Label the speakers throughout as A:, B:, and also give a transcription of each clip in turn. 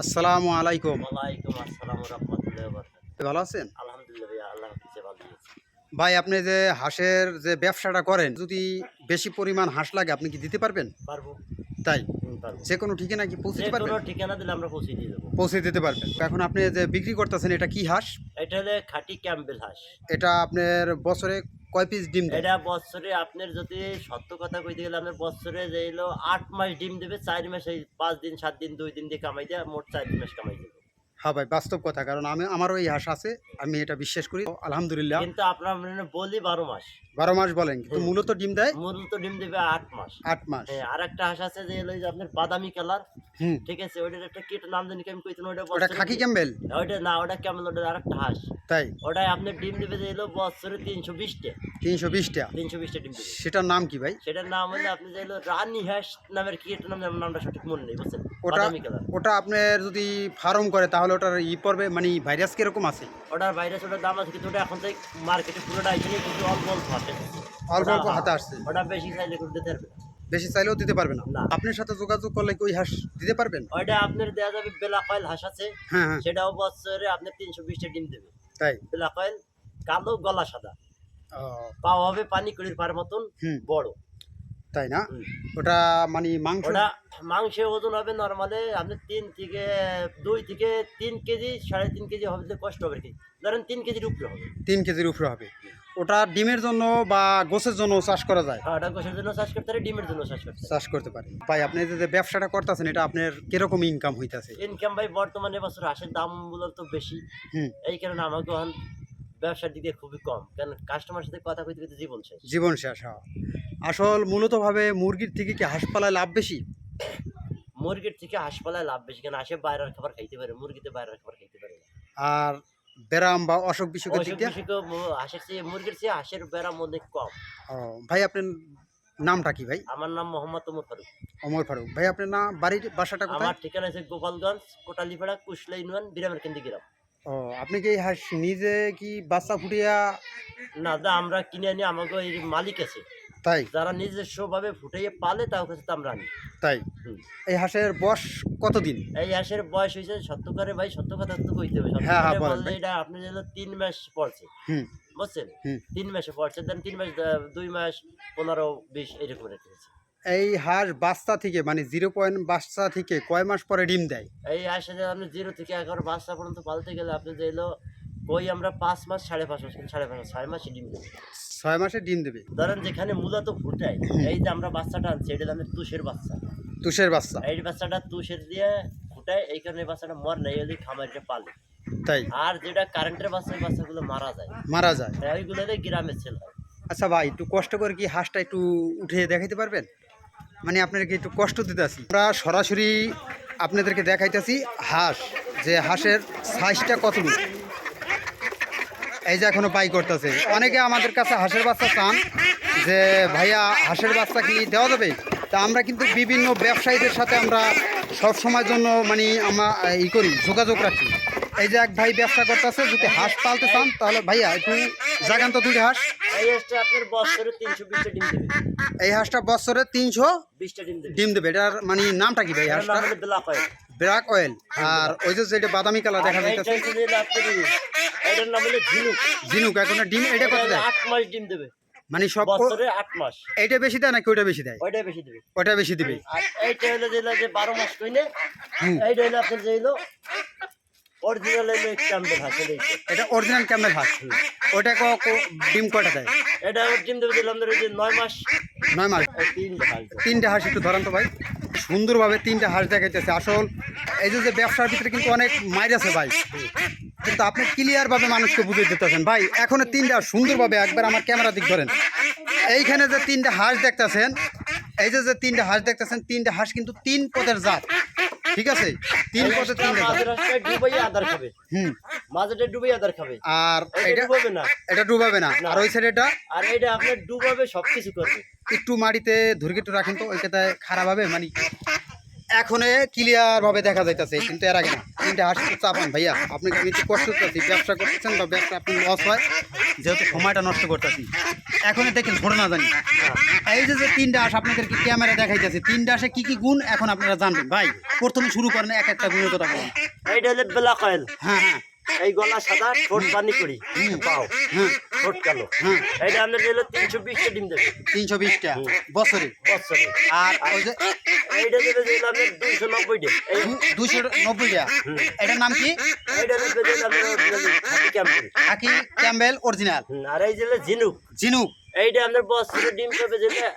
A: আসসালামু আলাইকুম।
B: ওয়ালাইকুম আসসালাম রহমতুল্লাহ বরকাত
A: ভালো আছেন?
B: আলহামদুলিল্লাহ আল্লাহ হাফিজে ভালো দিয়েছে
A: ভাই আপনি যে হাঁসের যে ব্যবসাটা করেন যদি বেশি পরিমাণ হাঁস লাগে আপনি কি দিতে পারবেন?
B: পারব।
A: তাই? যে কোনো ঠিকানা কি পৌঁছে দিতে পারবেন?
B: ঠিকানা দিলে আমরা পৌঁছে দিয়ে দেবো।
A: পৌঁছে দিতে পারবেন। এখন আপনি যে বিক্রি করতেছেন এটা কি হাঁস?
B: এটা হলে খাঁটি ক্যাম্বেল হাঁস।
A: এটা আপনার বছরে কয় পিস ডিম
B: এটা বছরে আপনার যদি সত্য কথা কইতে গেলে আপনার বছরে যে এলো আট মাস ডিম দেবে, চার মাস পাঁচ দিন, সাত দিন, দুই দিন দিয়ে কামাই দেয়, মোট চার মাস কামাই দেবে।
A: হ্যাঁ ভাই বাস্তব কথা কারণ আমি আমারও এই হাঁস আছে আমি এটা বিশ্বাস করি। আলহামদুলিল্লাহ।
B: কিন্তু আপনার মানে বলি বারো মাস।
A: বারো মাস বলেন কিন্তু মূলত ডিম দেয়?
B: মূলত ডিম দেবে আট মাস।
A: আট মাস।
B: হ্যাঁ আর একটা হাঁস আছে যে হলো আপনার বাদামি কালার। ঠিক আছে ওইটার একটা কিট নাম জানি কি আমি কইতেন ওইটা
A: ওটা খাকি ক্যাম্বেল?
B: ওইটা না ওটা কেমন ওটা আর একটা হাঁস।
A: তাই?
B: ওটাই আপনার ডিম দেবে যে হলো বছরে তিনশো বিশটা।
A: তিনশো বিশটা?
B: তিনশো বিশটা ডিম দেবে।
A: সেটার নাম কি ভাই?
B: সেটার নাম হলো আপনি যে হলো রানী হাঁস নামের কি নাম নামটা সঠিক মনে নেই বুঝছেন?
A: ওটা ওটা আপনার যদি ফার্ম করে তাহলে ওটার ই পড়বে মানে ভাইরাস কীরকম আছে?
B: ওটার ভাইরাস ওটার দাম আছে কিন্তু ওটা এখন থেকে মার্কেটে পুরোটা এখানে কিন্তু অল্প অল্প হাতে।
A: অল্প অল্প হাতে আসছে?
B: ওটা বেশি চাইলে করে দিতে পারবে
A: বেশি চাইলেও দিতে পারবে না। আপনার সাথে যোগাযোগ করলে কি ওই হাঁস দিতে পারবেন?
B: ওইটা আপনার দেওয়া যাবে বেলা কয়েল হাঁস আছে
A: হ্যাঁ হ্যাঁ।
B: সেটাও বছরে আপনার তিনশো বিশটা ডিম দেবে।
A: তাই?
B: বেলা কয়েল কালো গলা সাদা। পাওয়া হবে পানি কুড়ির পার মতন বড়।
A: তাই না? ওটা মানে মাংস
B: ওটা মাংসের ওজন হবে নর্মালে আপনি তিন থেকে দুই থেকে তিন কেজি সাড়ে তিন কেজি হবে কষ্ট হবে কি ধরেন তিন কেজির উপরে হবে।
A: তিন কেজির উপরে হবে। ওটা ডিমের জন্য বা গোছের জন্য চাষ করা যায়?
B: হ্যাঁ ওটা গোসের জন্য চাষ করতে পারে ডিমের জন্য চাষ করতে
A: চাষ করতে পারে। ভাই আপনি যে ব্যবসাটা করতেছেন এটা আপনার কীরকম ইনকাম হইতাছে?
B: ইনকাম ভাই বর্তমানে বছর হাঁসের দামগুলো তো বেশি। এই কারণে আমাকে ব্যবসার দিকে খুবই কম। কারণ কাস্টমার সাথে কথা কইতে কইতে জীবন শেষ।
A: জীবন শেষ হওয়া আসল মূলতভাবে মুরগির থেকে কি হাঁস পালায় লাভ বেশি?
B: মুরগির থেকে হাঁস পালায় লাভ বেশি কেন হাঁসে বাইরের খাবার খাইতে পারে মুরগিতে বাইরের খাবার খাইতে পারে
A: আর ব্যারাম বা অসুখ বিসুখের দিক দিয়ে?
B: হাঁসের চেয়ে মুরগির চেয়ে হাঁসের ব্যারাম অনেক কম।
A: ভাই আপনার নামটা কি ভাই?
B: আমার নাম মোহাম্মদ ওমর ফারুক।
A: অমর ফারুক। ভাই আপনার নাম বাড়ির বাসাটা কোথায়?
B: আমার ঠিকানা আছে গোপালগঞ্জ কোটালিপাড়া কুশলা ইউনিয়ন বিরামের কেন্দ্র গ্রাম।
A: ও আপনি কি হাঁস নিজে কি বাচ্চা ফুটিয়া
B: না আমরা কিনে আনি আমাকে এই মালিক আছে।
A: তাই?
B: যারা নিজস্ব ভাবে ফুটাইয়ে পালে তাও কাছে আমরা আনি।
A: তাই? এই হাঁসের বয়স কতদিন?
B: এই হাঁসের বয়স হয়েছে সত্যকারে ভাই সত্য কথা তো কইতে হবে।
A: হ্যাঁ, হ্যাঁ, বলেন
B: বললে এটা আপনি যেন তিন মাস পড়ছে
A: হুম।
B: বুঝছেন। তিন মাসে পড়ছে দেন তিন মাস দুই মাস পনেরো বিশ এরকম রেখেছে
A: এই হাঁস বাচ্চা থেকে মানে জিরো পয়েন্ট বাচ্চা থেকে কয় মাস পরে ডিম দেয়?
B: এই হাঁসে আপনি জিরো থেকে এগারো বাচ্চা পর্যন্ত পালতে গেলে আপনি যে এলো কই আমরা পাঁচ মাস সাড়ে পাঁচ মাস সাড়ে পাঁচ মাস ছয় মাসে ডিম দেবে।
A: ছয় মাসে ডিম দেবে?
B: ধরেন যেখানে মূলত ফুটায় এই যে আমরা বাচ্চাটা আনছি এটা আমাদের তুষের বাচ্চা।
A: তুষের বাচ্চা।
B: এই বাচ্চাটা তুষের দিয়ে ফুটায় এই কারণে বাচ্চাটা মর নেই ওই খামারিটা পালে।
A: তাই?
B: আর যেটা কারেন্টের বাচ্চা বাচ্চাগুলো মারা যায়।
A: মারা যায়।
B: ওইগুলো হলে গ্রামের ছেলে
A: আচ্ছা ভাই একটু কষ্ট করে কি হাঁসটা একটু উঠে দেখাইতে পারবেন? মানে আপনাদেরকে একটু কষ্ট দিতে আসি আমরা সরাসরি আপনাদেরকে দেখাইতেছি হাঁস যে হাঁসের সাইজটা কতটুকু? এই যে এখনও পাই করতেছে। অনেকে আমাদের কাছে হাঁসের বাচ্চা চান যে ভাইয়া হাঁসের বাচ্চা কি দেওয়া যাবে? তা আমরা কিন্তু বিভিন্ন ব্যবসায়ীদের সাথে আমরা সব সময়ের জন্য মানে আমরা ই করি যোগাযোগ রাখি। এই যে এক ভাই ব্যবসা করতেছে যদি হাঁস পালতে চান তাহলে ভাইয়া একটু জাগান তো দুইটা হাঁস।
B: এই হাঁসটা বছরে তিনশো ডিম দেবে।
A: এই হাঁসটা বছরে তিনশো
B: ডিম দেবে।
A: ডিম এটার মানে নামটা কি ভাই হাঁসটা
B: ব্ল্যাক অয়েল।
A: আর ওই যে যেটা বাদামি কালার দেখা
B: এইটা
A: যাইতেছে।
B: হচ্ছে যে আপনার এটার নাম হলো ঝিনুক।
A: জিনুক এখন ডিম এটা কত দেয়?
B: আট মাস ডিম দেবে।
A: মানে সব
B: বছরে আট মাস।
A: এইটা বেশি দেয় নাকি ওইটা বেশি দেয়?
B: ওইটাই বেশি দেবে।
A: ওইটা বেশি দিবে।
B: আর এইটা হলো যে যে বারো মাস কইলে এইটা হলো আপনার যে হলো অরিজিনাল হলো হাঁস
A: এটা অরিজিনাল ক্যামেল হাঁস। ওটা ক- ডিম কয়টা দেয়?
B: এটা ডিম দেবে দিলাম ধরো যে নয় মাস।
A: নয় মাস।
B: এই তিন হাঁস।
A: তিনটা হাঁস একটু ধরান তো ভাই। সুন্দরভাবে তিনটা হাঁস দেখাইতেছে। আসল এই যে ব্যবসার ভিতরে কিন্তু অনেক মাইর আছে ভাই কিন্তু আপনি ক্লিয়ার ভাবে মানুষকে বুঝিয়ে দিতেছেন। ভাই এখনও তিনটা সুন্দরভাবে একবার আমার ক্যামেরা দিক ধরেন। এইখানে যে তিনটা হাঁস দেখতেছেন এই যে যে তিনটা হাঁস দেখতেছেন তিনটা হাঁস কিন্তু তিন পদের জাত। ঠিক আছে? তিন পদের তিনটা
B: আদার খাবে।
A: হুম।
B: মাঝেটা ডুবাইয়া আদার খাবে।
A: আর
B: এটা ডুবাবে না।
A: এটা ডুবাবে না। আর ওই সাইডে এটা
B: আর এটা আপনার ডুবাবে সবকিছু করবে।
A: একটু মাটিতে ধুরকে একটু রাখেন তো ওইটাতে খারাপ হবে। মানে এখন ক্লিয়ার ভাবে দেখা যাইতেছে কিন্তু এর আগে না। তিনটা চাপান ভাইয়া আপনি আমি একটু কষ্ট করতেছি ব্যবসা করতেছেন বা ব্যবসা আপনি লস হয়? যেহেতু সময়টা নষ্ট করতেছি। এখনই দেখেন ধরে না জানি। এই যে যে তিনটা আস আপনাদেরকে ক্যামেরা দেখাইতেছে? তিনটা আসে কি কি গুণ এখন আপনারা জানবেন। ভাই প্রথমে শুরু করেন এক একটা গুণের কথা বলেন।
B: এইটা হলো ব্ল্যাক অয়েল।
A: হ্যাঁ হ্যাঁ।
B: এই গলা সাদা ঠোঁট পানি করি। পাও। ঠোঁট কালো। এটা আমাদের হলো তিনশো বিশটা ডিম দেবে
A: তিনশো বিশটা? বছরে?
B: বছরে।
A: আর ওই যে
B: এইটা দেবে আপনার দুইশো নব্বইটা?
A: নব্বইটা এটার নাম কি?
B: এইটা দেবে
A: হাকি ক্যাম্পেল অরিজিনাল।
B: আর এই যেগুলো ঝিনুক।
A: জিনুক
B: এইটা বছরে ডিম পাবে যেটা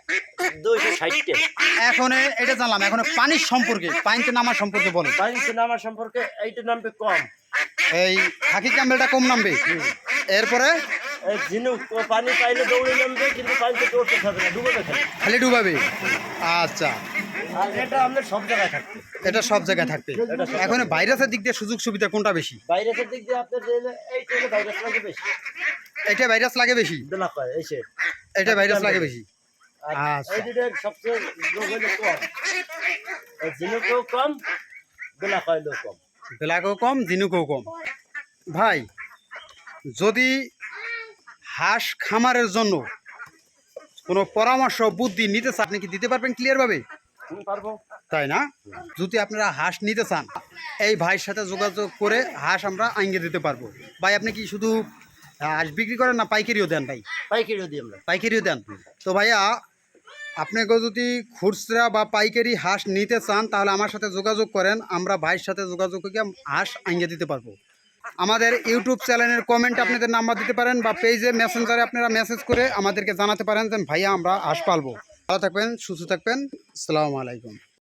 B: দুইশো ষাটটা।
A: এখন এটা জানলাম এখন পানির সম্পর্কে পানিতে নামার সম্পর্কে বলেন।
B: পানিতে নামার সম্পর্কে এইটা নামবে কম?
A: এই হাকি ক্যাম্বেলটা কম নামবে। এরপরে?
B: এই ঝিনুক পানি পাইলে দৌড়ে নামবে কিন্তু পানিতে দৌড়তে থাকবে না ডুবে খালি
A: ডুবাবে। আচ্ছা।
B: আর এটা সব জায়গায় থাকবে।
A: এটা সব জায়গায় থাকবে। এখন ভাইরাসের দিক দিয়ে সুযোগ সুবিধা কোনটা বেশি?
B: ভাইরাসের দিক দিয়ে আপনার ভাইরাস বেশি?
A: এটা ভাইরাস লাগে বেশি। এটা ভাইরাস লাগে বেশি। আচ্ছা।
B: এই দুটোর সবচেয়ে কম। কম দোলা কম।
A: বেলাকেও কম দিনুকেও কম। ভাই যদি হাঁস খামারের জন্য কোনো পরামর্শ বুদ্ধি নিতে চান আপনি কি দিতে পারবেন ক্লিয়ারভাবে
B: পারব।
A: তাই না? যদি আপনারা হাঁস নিতে চান এই ভাইয়ের সাথে যোগাযোগ করে হাঁস আমরা আইঙ্গে দিতে পারব। ভাই আপনি কি শুধু হাঁস বিক্রি করেন না পাইকারিও দেন ভাই?
B: পাইকারিও দিই আমরা।
A: পাইকারিও দেন। তো ভাইয়া আপনাকে যদি খুচরা বা পাইকারি হাঁস নিতে চান তাহলে আমার সাথে যোগাযোগ করেন। আমরা ভাইয়ের সাথে যোগাযোগ করে হাঁস আইঙ্গে দিতে পারব। আমাদের ইউটিউব চ্যানেলের কমেন্ট আপনাদের নাম্বার দিতে পারেন বা পেজে মেসেঞ্জারে আপনারা মেসেজ করে আমাদেরকে জানাতে পারেন যে ভাইয়া আমরা হাঁস পালবো। ভালো থাকবেন সুস্থ থাকবেন। আসসালামু আলাইকুম।